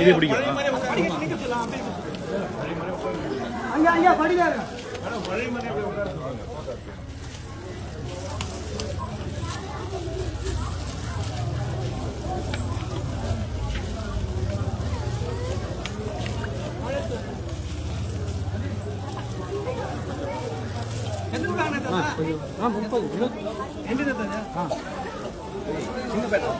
இது பிடிக்கும் ஐயா ஐயா படிக்காரு அண்ணா சின்ன பேட்டா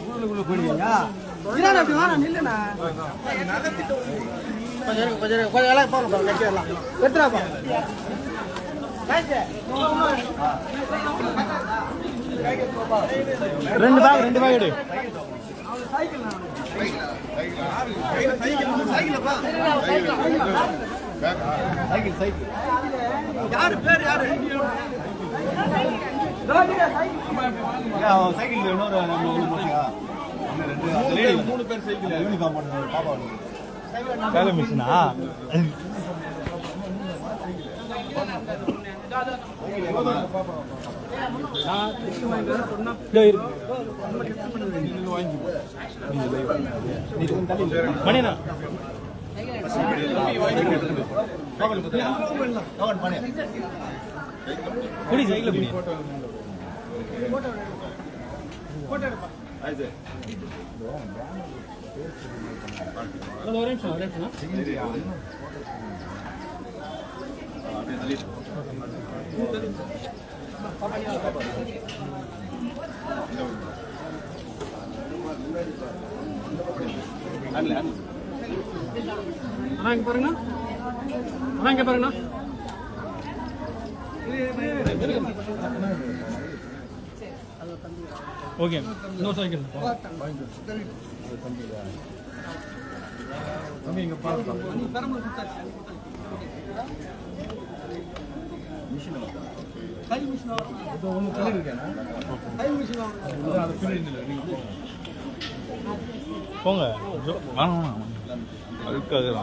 புல்லுக்குள்ள போயிடுவீங்க இறான அப்படி நில்லுண்ணா கொஞ்சம் கொஞ்சம் கொஞ்சம் எல்லாம் போகணும் எடுத்துடாப்பா ரெண்டு பேக் ரெண்டு பேக் எடு. யாரு பேர் யாரு சைக்கிள் இன்னொரு மூணு பேர் சைக்கிள் யூனிஃபார்ம் போட்டு பாப்பா வேலை மிஷினா மணிண்ணா. குடி சைக்கிள் குடி. ஒரு நிமிஷம் ஒரு நிமிஷம். அண்ணா இங்க பாருங்க அண்ணா இங்க பாருங்க ஓகே இன்னொரு சைக்கிள் 너무 끌리잖아. 우리나라 끌리는 거니까. 뭔가 많아. 알까가 나.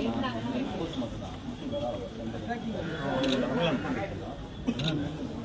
옛날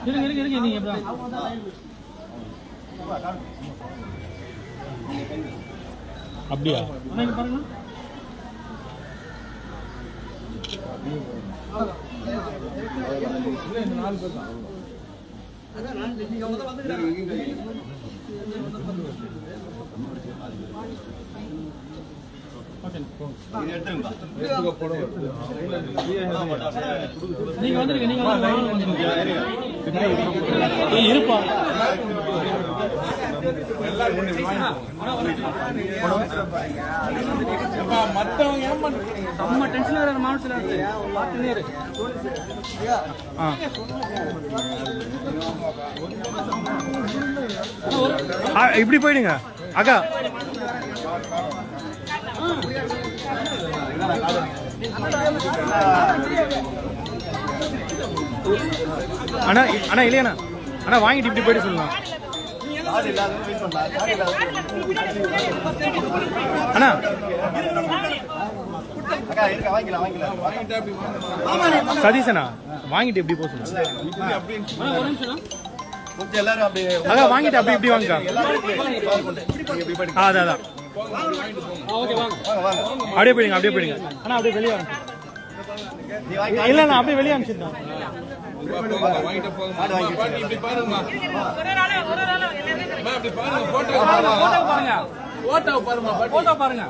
இருங்க இருங்க இருங்க நீங்க அப்படியா அண்ணா, இங்க பாருங்க ஓகே போங்க. இது எடுத்துருங்க. நீங்க வந்துருங்க நீங்க வந்துருங்க. ஏய், இருப்பா செம்ம டென்ஷன் இப்படி போயிடுங்க அக்கா. அண்ணா அண்ணா இல்லையாண்ணா? அண்ணா வாங்கிட்டு இப்படி போயிட்டு சொல்லலாம். அண்ணா. சதீஷண்ணா வாங்கிட்டு எப்படி போக சொல்லுங்க கொஞ்சம் எல்லாரும் அப்படியே அக்கா வாங்கிட்டு அப்படி இப்படி வாங்கக்கா எல்லாரும் இப்படி இப்படி போயிடுங்க. ஆ அதான் அதான். வாங்க வாங்க அப்படியே போயிடுங்க அப்படியே போயிடுங்க. அண்ணா அப்படியே வெளியே இல்ல நான் அப்படியே வெளியே அனுப்பிச்சிருந்தேன் பாருங்க. போட்டோ பாருங்க.